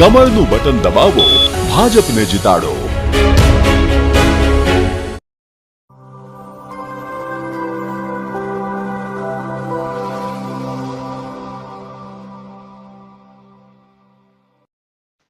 કમળનું button દબાવો ભાજપને જીતાડો.